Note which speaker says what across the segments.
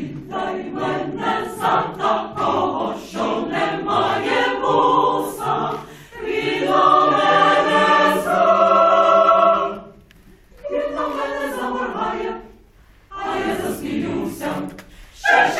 Speaker 1: Віддай мене за такого, що не має вуса, він до мене сам. Він мене заморгає, а я засміюся. Ще, ще,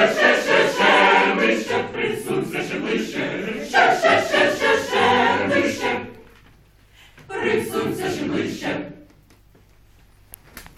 Speaker 1: Ще, ще, ще, вище. Присунься ще ближче.